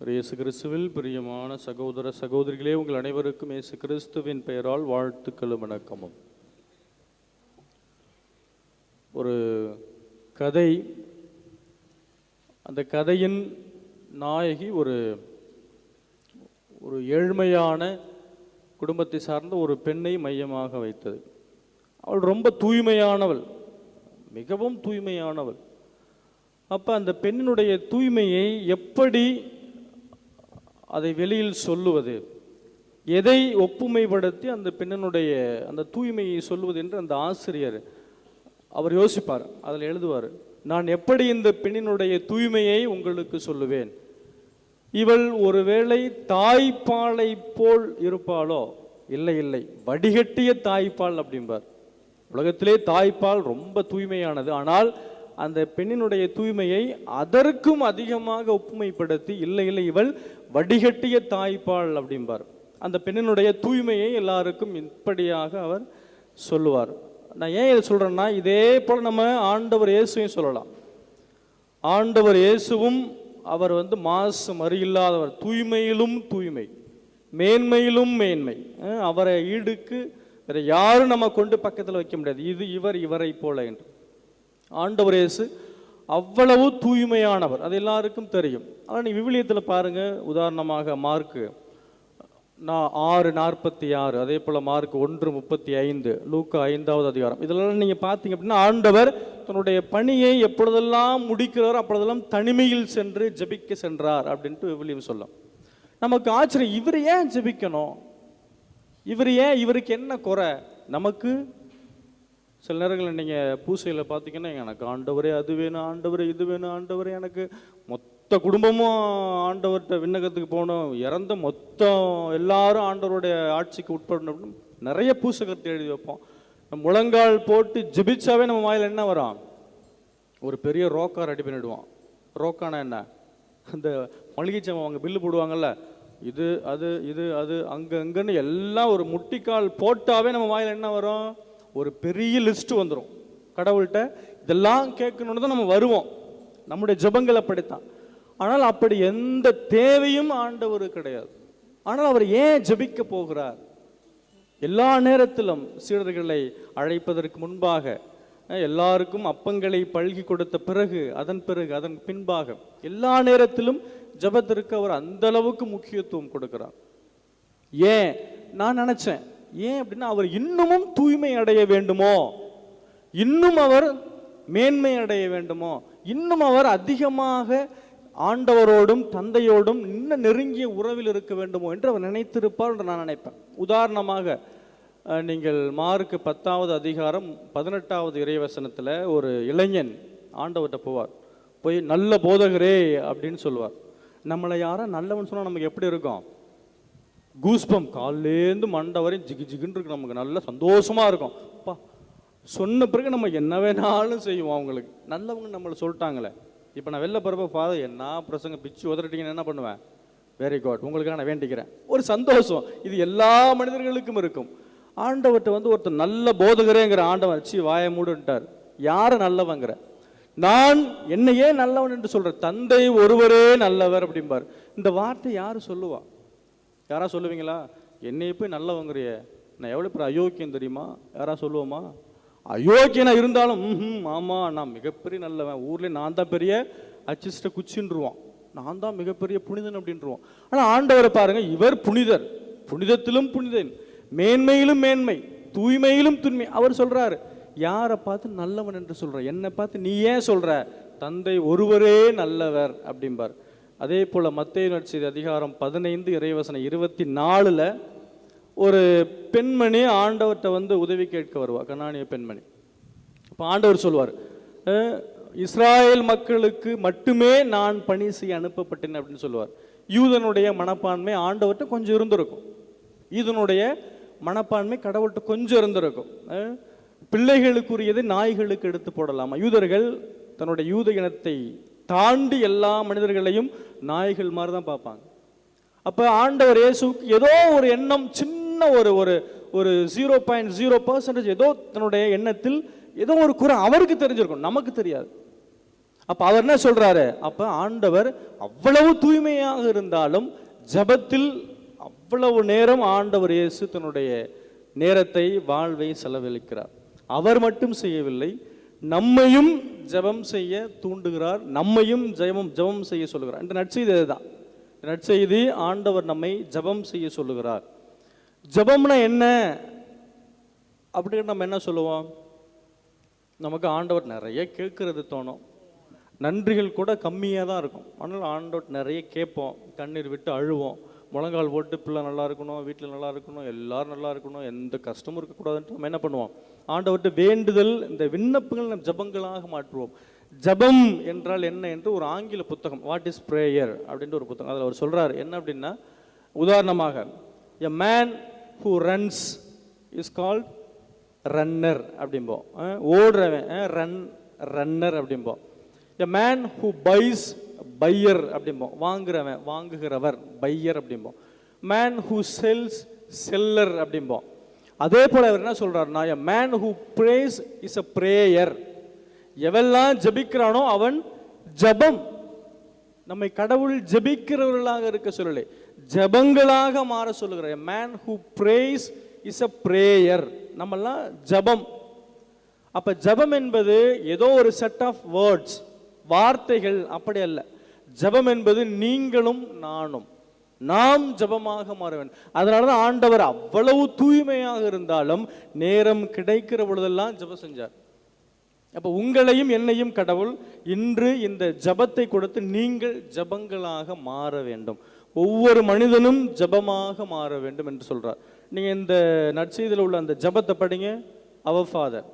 இயேசு கிறிஸ்துவில் பிரியமான சகோதர சகோதரிகளே உங்கள் அனைவருக்கும் இயேசு கிறிஸ்துவின் பெயரால் வாழ்த்துக்களும் வணக்கமும். ஒரு கதை அந்த கதையின் நாயகி ஒரு ஒரு ஏழ்மையான குடும்பத்தை சார்ந்த ஒரு பெண்ணை மையமாக வைத்தது. அவள் ரொம்ப தூய்மையானவள் மிகவும் தூய்மையானவள். அப்போ அந்த பெண்ணினுடைய தூய்மையை எப்படி அதை வெளியில் சொல்லுவது. எதை ஒப்புமைப்படுத்தி அந்த பெண்ணினுடைய அந்த தூய்மையை சொல்லுவது என்று அந்த ஆசிரியர் அவர் யோசிப்பார் அதில் எழுதுவார் நான் எப்படி இந்த பெண்ணினுடைய தூய்மையை உங்களுக்கு சொல்லுவேன்? இவள் ஒருவேளை தாய்ப்பாலை போல் இருப்பாளோ? இல்லை இல்லை வடிகட்டிய தாய்ப்பால் அப்படிம்பார். உலகத்திலே தாய்ப்பால் ரொம்ப தூய்மையானது. ஆனால் அந்த பெண்ணினுடைய தூய்மையை அதற்கும் அதிகமாக ஒப்புமைப்படுத்தி இல்லை இல்லை இவள் வடிகட்டிய தாய்ப்பால் அப்படிம்பார். அந்த பெண்ணினுடைய தூய்மையை எல்லாருக்கும் இப்படியாக அவர் சொல்லுவார். நான் ஏன் இதை சொல்கிறேன்னா இதே போல் நம்ம ஆண்டவர் இயேசுவையும் சொல்லலாம். ஆண்டவர் இயேசுவும் அவர் வந்து மாசு மறியில்லாதவர் தூய்மையிலும் தூய்மை மேன்மையிலும் மேன்மை. அவரை ஈடுக்கு வேறு யாரும் நம்ம கொண்டு பக்கத்தில் வைக்க முடியாது. இது இவர் இவரை போல என்று. ஆண்டவர் இயேசு அவ்வளவு தூய்மையானவர். அது எல்லாருக்கும் தெரியும். ஆனால் நீ விவிலியத்தில் பாருங்க. உதாரணமாக மார்க்கு நான் ஆறு நாற்பத்தி ஆறு. அதே போல் மார்க் ஒன்று முப்பத்தி ஐந்து. லூக்கா ஐந்தாவது அதிகாரம். இதெல்லாம் நீங்கள் பார்த்தீங்க அப்படின்னா ஆண்டவர் தன்னுடைய பணியை எப்பொழுதெல்லாம் முடிக்கிறாரோ அப்பொழுதெல்லாம் தனிமையில் சென்று ஜெபிக்க சென்றார் அப்படின்ட்டு விவிலியம் சொல்லும். நமக்கு ஆச்சரியம். இவர் ஏன் ஜெபிக்கணும்? இவர் ஏன் இவருக்கு என்ன குறை? நமக்கு சில நேரங்களில் நீங்கள் பூசையில் பார்த்தீங்கன்னா எனக்கு ஆண்டவரே அது வேணும் ஆண்டவரே இது வேணும் ஆண்டவரே எனக்கு மொத்த குடும்பமும் ஆண்டவர்கிட்ட விண்ணகத்துக்கு போகணும் இறந்த மொத்தம் எல்லாரும் ஆண்டவருடைய ஆட்சிக்கு உட்படணும் நிறைய பூசகத்தை எழுதி வைப்போம். நம்ம முழங்கால் போட்டு ஜிபிச்சாவே நம்ம வாயில் என்ன வரும்? ஒரு பெரிய ரோக்கா ரெடி பண்ணிவிடுவோம் ரோக்கானா என்ன? அந்த மளிகை சாமான் அவங்க பில்லு போடுவாங்கல்ல இது அது இது அது அங்கே அங்கன்னு எல்லாம் ஒரு முட்டிக்கால் போட்டாவே நம்ம வாயில் என்ன வரும்? ஒரு பெரிய லிஸ்ட் வந்துடும் கடவுள்கிட்ட இதெல்லாம் கேட்கணுன்னு தான் நம்ம வருவோம். நம்முடைய ஜெபங்கள் அப்படித்தான் ஆனால் அப்படி எந்த தேவையும் ஆண்டவர் கிடையாது. ஆனால் அவர் ஏன் ஜபிக்க போகிறார்? எல்லா நேரத்திலும் சீடர்களை அழைப்பதற்கு முன்பாக எல்லாருக்கும் அப்பங்களை பழகி கொடுத்த பிறகு அதன் பிறகு அதன் பின்பாக எல்லா நேரத்திலும் ஜெபத்திற்கு அவர் அந்த அளவுக்கு முக்கியத்துவம் கொடுக்கிறார். ஏன்? நான் நினச்சேன். ஏன் அப்படின்னா அவர் இன்னமும் தூய்மை அடைய வேண்டுமோ? இன்னும் அவர் மேன்மை அடைய வேண்டுமோ? இன்னும் அவர் அதிகமாக ஆண்டவரோடும் தந்தையோடும் இன்னும் நெருங்கிய உறவில் இருக்க வேண்டுமோ என்று அவர் நினைத்திருப்பார் என்று நான் நினைப்பேன். உதாரணமாக நீங்கள் மார்க்கு பத்தாவது அதிகாரம் பதினெட்டாவது இறைவசனத்தில் ஒரு இளைஞன் ஆண்டவர்கிட்ட போவார். போய் நல்ல போதகரே அப்படின்னு சொல்லுவார். நம்மளை யாரும் நல்லவன் சொன்னால் நமக்கு எப்படி இருக்கும்? கூஸ்பம் கால்லேருந்து மண்டை வரையும் ஜிகு ஜிகுன்னு இருக்கு நமக்கு. நல்ல சந்தோஷமா இருக்கும். அப்பா சொன்ன பிறகு நம்ம என்ன வேணாலும் செய்வோம் அவங்களுக்கு. நல்லவங்க நம்மளை சொல்லிட்டாங்களே. இப்போ நான் வெளில போகிறப்ப ஃபாதர் என்ன பிரசங்க பிச்சு உதறிட்டீங்கன்னு என்ன பண்ணுவேன்? வெரி குட் உங்களுக்காக நான் வேண்டிக்கிறேன். ஒரு சந்தோஷம். இது எல்லா மனிதர்களுக்கும் இருக்கும். ஆண்டவர்கிட்ட வந்து ஒருத்தர் நல்ல போதகரேங்கிற ஆண்டவன் வச்சு வாய மூடுன்ட்டார். யாரை நல்லவங்கிற? நான் என்னையே நல்லவன் என்று சொல்ற தந்தை ஒருவரே நல்லவர் அப்படிம்பார். இந்த வார்த்தை யார் சொல்லுவா? யாராவது சொல்லுவீங்களா? என்னை போய் நல்லவங்கிறிய. நான் எவ்வளோ பெரிய அயோக்கியம் தெரியுமா? யாராவது சொல்லுவோமா? அயோக்கியனா இருந்தாலும் ம் ஆமாம் நான் மிகப்பெரிய நல்லவன். ஊர்லேயே நான் தான் பெரிய அச்சிஸ்ட குச்சின்றுவான் நான் தான் மிகப்பெரிய புனிதன் அப்படின்றுவான் ஆனால் ஆண்டவரை பாருங்க இவர் புனிதர். புனிதத்திலும் புனிதன். மேன்மையிலும் மேன்மை. தூய்மையிலும் தூய்மை. அவர் சொல்றாரு யாரை பார்த்து நல்லவன் என்று சொல்ற? என்னை பார்த்து நீ ஏன் சொல்ற? தந்தை ஒருவரே நல்லவர் அப்படிம்பார். அதே போல் மத்திய நட்சத்திர அதிகாரம் பதினைந்து இறைவசனம் இருபத்தி நாலுல ஒரு பெண்மணி ஆண்டவர்கிட்ட வந்து உதவி கேட்க வருவா கனானிய பெண்மணி. இப்போ ஆண்டவர் சொல்வார் இஸ்ராயல் இஸ்ராயேல் மக்களுக்கு மட்டுமே நான் பணி செய்ய அனுப்பப்பட்டேன் அப்படின்னு சொல்லுவார். யூதனுடைய மனப்பான்மை ஆண்டவர்கிட்ட கொஞ்சம் இருந்திருக்கும். யூதனுடைய மனப்பான்மை கடவுள்கிட்ட கொஞ்சம் இருந்திருக்கும். அஹ், பிள்ளைகளுக்குரியதை நாய்களுக்கு எடுத்து போடலாமா? யூதர்கள் தன்னுடைய யூத இனத்தை தாண்டி எல்லா மனிதர்களையும் நாய்கள் மாதிரி தான் பார்ப்பாங்க. அப்போ ஆண்டவர் இயேசுக்கு ஏதோ ஒரு எண்ணம் சின்ன ஒரு ஒரு ஒரு ஜீரோ பாயிண்ட் ஜீரோ பர்சன்டேஜ் ஏதோ தன்னுடைய எண்ணத்தில் ஏதோ ஒரு குறை அவருக்கு தெரிஞ்சிருக்கும் நமக்கு தெரியாது. அப்போ அவர் என்ன சொல்றாரு? அப்போ ஆண்டவர் அவ்வளவு தூய்மையாக இருந்தாலும் ஜெபத்தில் அவ்வளவு நேரம் ஆண்டவர் இயேசு தன்னுடைய நேரத்தை வாழ்வை செலவழிக்கிறார். அவர் மட்டும் செய்யவில்லை நம்மையும் ஜெபம் செய்ய தூண்டுகிறார் நம்மையும் ஜெபம் ஜெபம் செய்ய சொல்லுகிறார். இந்த நற்செய்தி இதுதான். நற்செய்தி ஆண்டவர் நம்மை ஜெபம் செய்ய சொல்லுகிறார். ஜெபம்னா என்ன? அப்படின்னு நம்ம என்ன சொல்லுவோம்? நமக்கு ஆண்டவர் நிறைய கேட்கறது தோணும். நன்றிகள் கூட கம்மியாக தான் இருக்கும். ஆனால் ஆண்டவர் நிறைய கேட்போம். கண்ணீர் விட்டு அழுவோம். முழங்கால் போட்டு பிள்ளை நல்லா இருக்கணும் வீட்டில் நல்லா இருக்கணும் எல்லாரும் நல்லா இருக்கணும் எந்த கஷ்டமும் இருக்கக்கூடாதுன்ட்டு நம்ம என்ன பண்ணுவோம்? ஆண்டவர்கிட்ட வேண்டுதல் இந்த விண்ணப்பங்கள் நம்ம ஜபங்களாக மாற்றுவோம். ஜபம் என்றால் என்ன என்று ஒரு ஆங்கில புத்தகம் வாட் இஸ் ப்ரேயர் அப்படின்ட்டு ஒரு புத்தகம். அதில் அவர் சொல்கிறார் என்ன அப்படின்னா உதாரணமாக a man who runs is called runner அப்படிம்போம். ஓடுறவன் run runner அப்படிம்போம். A man who buys buyer அப்படிம்போம். வாங்குறவன் வாங்குகிறவர் பையர் அப்படிம்போம். மேன் ஹூ செல்ஸ் செல்லர் அப்படிம்போம். அதே போல் அவர் என்ன சொல்றாருன்னா a man who prays is a prayer எவெல்லாம் ஜெபிக்கிறானோ அவன் ஜெபம். நம்மை கடவுள் ஜெபிக்கிறவர்களாக இருக்க சொல்லலை ஜெபங்களாக மாற சொல்லுகிறார். Man who prays is a prayer நம்மெல்லாம் ஜெபம். அப்போ ஜெபம் என்பது ஏதோ ஒரு செட் ஆஃப் வேர்ட்ஸ் வார்த்தைகள் அப்படி அல்ல. ஜெபம் என்பது நீங்களும் நானும். நாம் ஜெபமாக மாற வேண்டும். அதனால தான் ஆண்டவர் அவ்வளவு தூய்மையாக இருந்தாலும் நேரம் கிடைக்கிற பொழுதெல்லாம் ஜெபம் செஞ்சார். அப்போ உங்களையும் என்னையும் கடவுள் இன்று இந்த ஜபத்தை கொடுத்து நீங்கள் ஜபங்களாக மாற வேண்டும். ஒவ்வொரு மனிதனும் ஜபமாக மாற வேண்டும் என்று சொல்கிறார் நீங்கள் இந்த நற்செய்தியில் உள்ள அந்த ஜபத்தை படிங்க. அவர் ஃபாதர்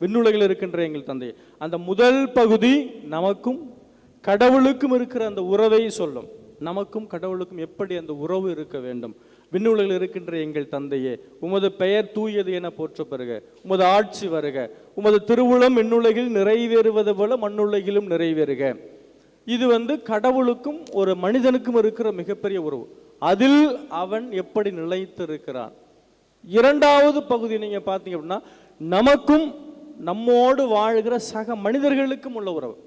விண்ணுலகில் இருக்கின்ற எங்கள் தந்தை அந்த முதல் பகுதி நமக்கும் கடவுளுக்கும் இருக்கிற அந்த உறவை சொல்லும். நமக்கும் கடவுளுக்கும் எப்படி அந்த உறவு இருக்க வேண்டும்? விண்ணுலகில் இருக்கின்ற எங்கள் தந்தையே உமது பெயர் தூயது என போற்ற பெறுக உமது ஆட்சி வருக. உமது திருவுளம் விண்ணுலகில் நிறைவேறுவது போல மண்ணுலகிலும் நிறைவேறுக. இது வந்து கடவுளுக்கும் ஒரு மனிதனுக்கும் இருக்கிற மிகப்பெரிய உறவு. அதில் அவன் எப்படி நிலைத்திருக்கிறான்? இரண்டாவது பகுதி நீங்கள் பார்த்தீங்க அப்படின்னா நமக்கும் நம்மோடு வாழ்கிற சக மனிதர்களுக்கும் உள்ள உறவு.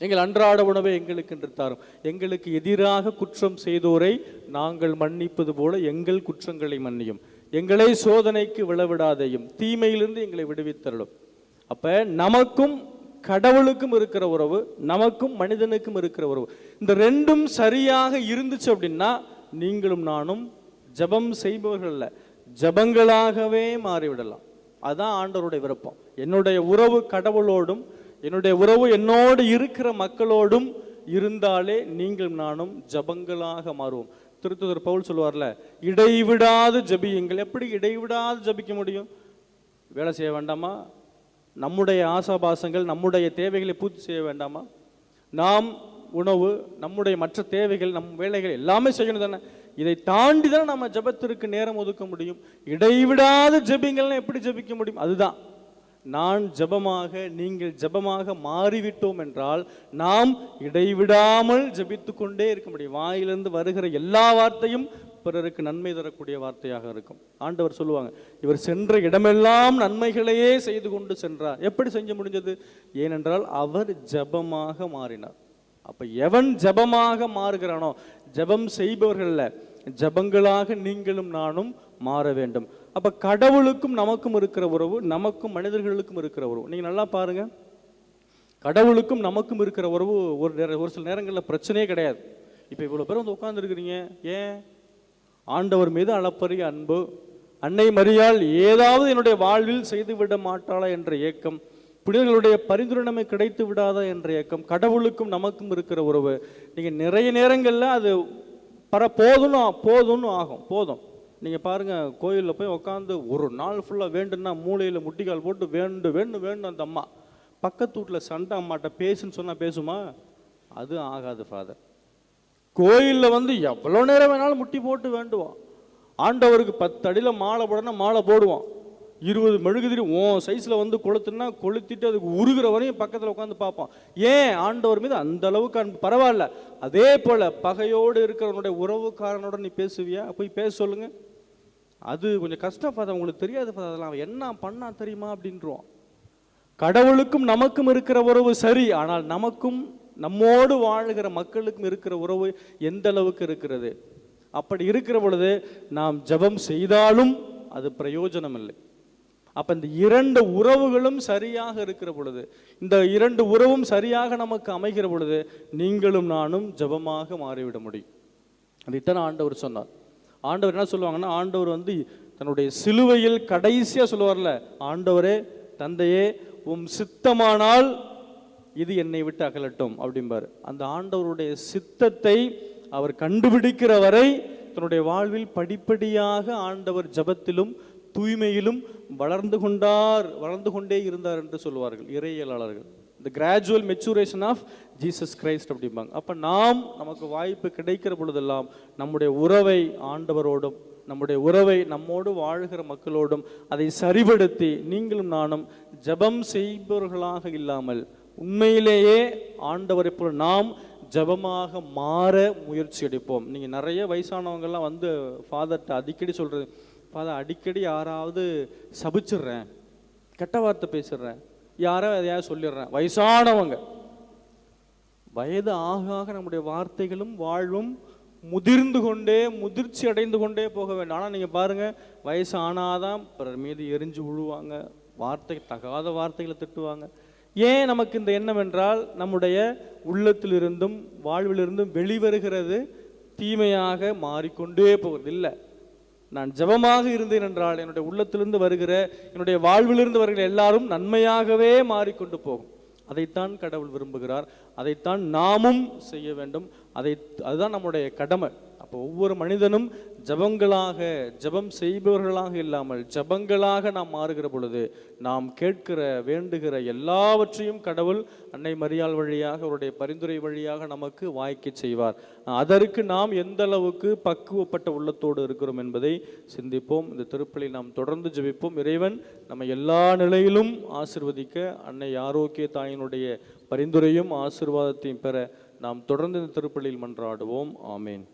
எங்கள் அன்றாட உணவை எங்களுக்கு என்று தாரும். எங்களுக்கு எதிராக குற்றம் செய்தோரை நாங்கள் மன்னிப்பது போல எங்கள் குற்றங்களை மன்னியும். எங்களை சோதனைக்கு விழவிடாதையும் தீமையிலிருந்து எங்களை விடுவித்தருளும். அப்ப நமக்கும் கடவுளுக்கும் இருக்கிற உறவு நமக்கும் மனிதனுக்கும் இருக்கிற உறவு. இந்த ரெண்டும் சரியாக இருந்துச்சு அப்படின்னா நீங்களும் நானும் ஜெபம் செய்பவர்கள் ஜபங்களாகவே மாறிவிடலாம். அதான் ஆண்டவருடைய விருப்பம். என்னுடைய உறவு கடவுளோடும் என்னுடைய உறவு என்னோடு இருக்கிற மக்களோடும் இருந்தாலே நீங்கள் நானும் ஜபங்களாக மாறுவோம். திருத்துதர் பவுல் சொல்லுவார்ல இடைவிடாது ஜபியுங்கள். எப்படி இடைவிடாது ஜபிக்க முடியும்? வேலை செய்ய வேண்டாமா? நம்முடைய ஆசாபாசங்கள் நம்முடைய தேவைகளை பூர்த்தி செய்ய வேண்டாமா? நாம் உணவு நம்முடைய மற்ற தேவைகள் நம் வேலைகள் எல்லாமே செய்யணும் தானே. இதை தாண்டி தான் நம்ம ஜெபத்திற்கு நேரம் ஒதுக்க முடியும். இடைவிடாத ஜெபிங்கள்னா எப்படி ஜெபிக்க முடியும்? அதுதான். நான் ஜெபமாக நீங்கள் ஜெபமாக மாறிவிட்டோம் என்றால் நாம் இடைவிடாமல் ஜபித்து கொண்டே இருக்க முடியும். வாயிலிருந்து வருகிற எல்லா வார்த்தையும் பிறருக்கு நன்மை தரக்கூடிய வார்த்தையாக இருக்கும். ஆண்டவர் சொல்லுவாங்க இவர் சென்ற இடமெல்லாம் நன்மைகளையே செய்து கொண்டு சென்றார். எப்படி செஞ்சு முடிஞ்சது? ஏனென்றால் அவர் ஜெபமாக மாறினார். அப்போ எவன் ஜெபமாக மாறுகிறானோ ஜெபம் செய்பவர்கள்ல ஜெபங்களாக நீங்களும் நானும் மாற வேண்டும். அப்போ கடவுளுக்கும் நமக்கும் இருக்கிற உறவு நமக்கும் மனிதர்களுக்கும் இருக்கிற உறவு. நீங்கள் நல்லா பாருங்க. கடவுளுக்கும் நமக்கும் இருக்கிற உறவு ஒரு நேர- ஒரு சில நேரங்களில் பிரச்சனையே கிடையாது. இப்போ இவ்வளோ பேர் வந்து உட்காந்துருக்கிறீங்க ஏன்? ஆண்டவர் மீது அளப்பரிய அன்பு அன்னை மரியால் ஏதாவது என்னுடைய வாழ்வில் செய்துவிட மாட்டாளா என்ற ஏக்கம் புனிதர்களுடைய பரிந்துரை கிடைத்து விடாதா என்ற ஏக்கம் கடவுளுக்கும் நமக்கும் இருக்கிற உறவு. நீங்கள் நிறைய நேரங்களில் அது பர போதும்னு போதும்னு ஆகும் போதும். நீங்கள் பாருங்கள் கோயிலில் போய் உட்காந்து ஒரு நாள் ஃபுல்லாக வேண்டுன்னா மூளையில் முட்டிக்கால் போட்டு வேண்டும் வேண்டு வேண்டும் அந்த அம்மா. பக்கத்து வீட்டில் சண்டை அம்மாட்ட பேசுன்னு சொன்னால் பேசுமா? அது ஆகாது ஃபாதர் கோயிலில் வந்து எவ்வளோ நேரம் வேணாலும் முட்டி போட்டு வேண்டுவோம் ஆண்டவருக்கு பத்து அடியில் மாலை போடனா மாலை போடுவோம் இருபது மெழுகுதிரி உன் சைஸில் வந்து கொளுத்துனா கொளுத்திட்டு அதுக்கு உருகிற வரையும் பக்கத்தில் உட்காந்து பார்ப்போம் ஏன்? ஆண்டவர் மீது அந்த அளவுக்கு அன்பு. பரவாயில்ல. அதே போல் பகையோடு இருக்கிறவனுடைய உறவுக்காரனோட நீ பேசுவியா? போய் பேச சொல்லுங்கள் அது கொஞ்சம் கஷ்டம் ஃபாதர். உங்களுக்கு தெரியாது ஃபாதர். அதெல்லாம் அவன் என்ன பண்ணா தெரியுமா அப்படின்றோம். கடவுளுக்கும் நமக்கும் இருக்கிற உறவு சரி ஆனால் நமக்கும் நம்மோடு வாழுகிற மக்களுக்கும் இருக்கிற உறவு எந்த அளவுக்கு இருக்கிறது? அப்படி இருக்கிற பொழுது நாம் ஜெபம் செய்தாலும் அது பிரயோஜனம் இல்லை அப்போ இந்த இரண்டு உறவுகளும் சரியாக இருக்கிற பொழுது இந்த இரண்டு உறவும் சரியாக நமக்கு அமைகிற பொழுது நீங்களும் நானும் ஜெபமாக மாறிவிட முடியும். அதைத்தான் ஆண்டவர் சொன்னார். ஆண்டவர் என்ன சொல்லுவாங்கன்னா ஆண்டவர் வந்து தன்னுடைய சிலுவையில் கடைசியாக சொல்லுவார்ல ஆண்டவரே தந்தையே உம் சித்தமானால் இது என்னை விட்டு அகலட்டும் அப்படிம்பார். அந்த ஆண்டவருடைய சித்தத்தை அவர் கண்டுபிடிக்கிற வரை தன்னுடைய வாழ்வில் படிப்படியாக ஆண்டவர் ஜெபத்திலும் தூய்மையிலும் வளர்ந்து கொண்டார் வளர்ந்து கொண்டே இருந்தார் என்று சொல்லுவார்கள் இறையியலாளர்கள். இந்த gradual maturation of Jesus Christ அப்படிம்பாங்க. அப்போ நாம் நமக்கு வாய்ப்பு கிடைக்கிற பொழுதெல்லாம் நம்முடைய உறவை ஆண்டவரோடும் நம்முடைய உறவை நம்மோடு வாழ்கிற மக்களோடும் அதை சரிபடுத்தி நீங்களும் நானும் ஜெபம் செய்பவர்களாக இல்லாமல் உண்மையிலேயே ஆண்டவரை போல நாம் ஜெபமாக மாற முயற்சி எடுப்போம். நீங்கள் நிறைய வயசானவங்கள்லாம் வந்து ஃபாதர்கிட்ட அடிக்கடி சொல்கிறது ஃபாதர் அடிக்கடி யாராவது சபிச்சிடுறேன் கெட்ட வார்த்தை பேசிடுறேன் யாரோ எதையாவது சொல்லிடுறேன். வயசானவங்க. வயது ஆக ஆக நம்முடைய வார்த்தைகளும் வாழ்வும் முதிர்ந்து கொண்டே முதிர்ச்சி அடைந்து கொண்டே போக வேண்டும். ஆனால் நீங்கள் பாருங்கள் வயசு ஆனாதான் பிறர் மீது எரிஞ்சு விழுவாங்க வார்த்தை தகாத வார்த்தைகளை திட்டுவாங்க. ஏன் நமக்கு இந்த எண்ணம் என்றால் நம்முடைய உள்ளத்திலிருந்தும் வாழ்விலிருந்தும் வெளிவருகிறது தீமையாக மாறிக்கொண்டே போகிறது இல்லை நான் ஜெபமாக இருந்தேன் என்றால் என்னுடைய உள்ளத்திலிருந்து வருகிற என்னுடைய வாழ்விலிருந்து வருகிற எல்லாரும் நன்மையாகவே மாறிக்கொண்டு போகும். அதைத்தான் கடவுள் விரும்புகிறார். அதைத்தான் நாமும் செய்ய வேண்டும். அதை அதுதான் நம்முடைய கடமை. அப்போ ஒவ்வொரு மனிதனும் ஜபங்களாக ஜெபம் செய்பவர்களாக இல்லாமல் ஜபங்களாக நாம் மாறுகிற பொழுது நாம் கேட்கிற வேண்டுகிற எல்லாவற்றையும் கடவுள் அன்னை மரியாள் வழியாக அவருடைய பரிந்துரை வழியாக நமக்கு வாய்க்க செய்வார். அதற்கு நாம் எந்த அளவுக்கு பக்குவப்பட்ட உள்ளத்தோடு இருக்கிறோம் என்பதை சிந்திப்போம். இந்த திருப்பலி நாம் தொடர்ந்து ஜெபிப்போம். இறைவன் நம்ம எல்லா நிலையிலும் ஆசிர்வதிக்க அன்னை ஆரோக்கிய தாயினுடைய பரிந்துரையும் ஆசிர்வாதத்தையும் பெற நாம் தொடர்ந்து இந்த திருப்பலியில் மன்றாடுவோம். ஆமேன்.